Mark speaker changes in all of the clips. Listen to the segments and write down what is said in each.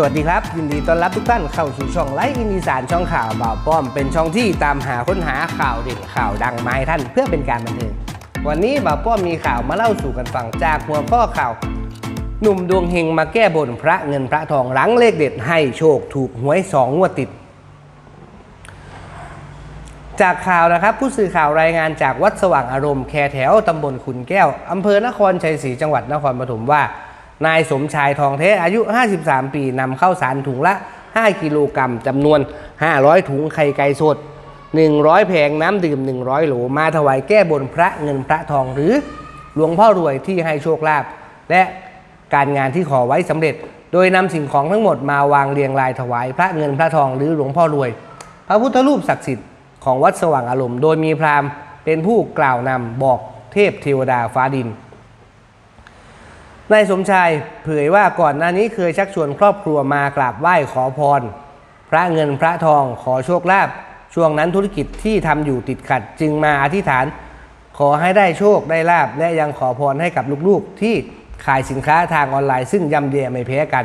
Speaker 1: สวัสดีครับ ยินดีต้อนรับทุกท่านเข้าสู่ช่องไลฟ์อินดีสานช่องข่าวบ่าวป้อมเป็นช่องที่ตามหาค้นหาข่าวเด่นข่าวดังมาให้ท่านเพื่อเป็นการบันเทิงวันนี้บ่าวป้อมมีข่าวมาเล่าสู่กันฟังจากหัวข้อข่าว หนุ่มดวงเฮงมาแก้บนพระเงินพระทองหลังเลขเด็ดให้โชคถูกหวยสองงวดติด จากข่าวนะครับ ผู้สื่อข่าวรายงานจากวัดสว่างอารมณ์แคแถวตำบลขุนแก้วอำเภอนครชัยศรีจังหวัดนครปฐมว่า นายสมชายทองเทอายุ 53 ปีนำเข้าวสารถุงละ 5 กิโลกรัมจำนวน 500 ถุงไข่ไก่สด 100 แผงน้ำดื่ม 100 โหลมาถวายแก้บนพระเงินพระทองหรือหลวงพ่อรวยที่ให้โชคลาภและการงานที่ขอไว้สำเร็จ โดยนำสิ่งของทั้งหมดมาวางเรียงรายถวายพระเงินพระทองหรือหลวงพ่อรวย พระพุทธรูปศักดิ์สิทธิ์ของวัดสว่างอารมณ์ โดยมีพราหมณ์เป็นผู้กล่าวนำบอกเทพเทวดาฟ้าดิน นายสมชายเผยว่าก่อนหน้านี้เคยชักชวนครอบครัวมากราบไหว้ขอพร พระเงินพระทองขอโชคลาภช่วงนั้นธุรกิจที่ทำอยู่ติดขัด จึงมาอธิษฐาน ขอให้ได้โชคได้ลาบและยังขอพรให้กับลูกๆ ที่ขายสินค้าทางออนไลน์ซึ่งย่ำแย่ไม่แพ้กัน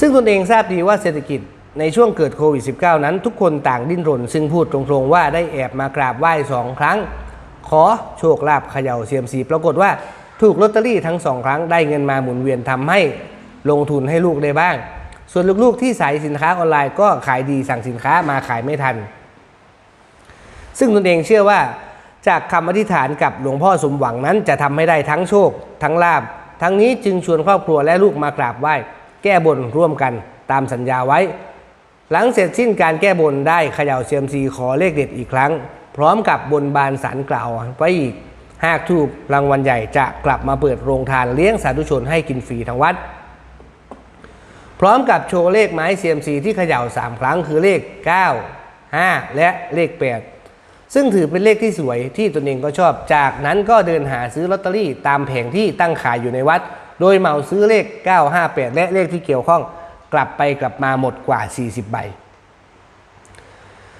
Speaker 1: ซึ่งตนเองทราบดีว่าเศรษฐกิจในช่วงเกิดโควิด -19 นั้นทุกคนต่างดิ้นรน ซึ่งพูดตรงๆว่าได้แอบมากราบไหว้สองครั้ง ขอโชคลาภเขย่าเซียมซีปรากฏว่า ถูกลอตเตอรี่ทั้งสองครั้งได้เงินมาหมุนเวียนทำให้ลงทุนให้ลูกได้บ้าง ส่วนลูกๆที่ใส่สินค้าออนไลน์ก็ขายดีสั่งสินค้ามาขายไม่ทัน ซึ่งตนเองเชื่อว่าจากคำอธิษฐานกับหลวงพ่อสมหวังนั้นจะทำให้ได้ทั้งโชค ทั้งลาบ ทั้งนี้จึงชวนครอบครัวและลูกมากราบไหว้ แก้บนร่วมกันตามสัญญาไว้ หลังเสร็จสิ้นการแก้บนได้เขย่าเซียมซีขอเลขเด็ดอีกครั้ง พร้อมกับบนบานสารกล่าวไว้อีก หากถูกรางวัลใหญ่จะกลับมาเปิดโรงทานเลี้ยงสาธุชนให้กินฟรีทั้งวัด พร้อมกับโชว์เลขไม้เซียมซีที่เขย่า 3 ครั้งคือเลข 9 5 และเลข 8 ซึ่งถือเป็นเลขที่สวยที่ตนเองก็ชอบ จากนั้นก็เดินหาซื้อลอตเตอรี่ตามแผงที่ตั้งขายอยู่ในวัด โดยเหมาซื้อเลข 958 และเลขที่เกี่ยวข้อง กลับไปกลับมาหมดกว่า 40 ใบ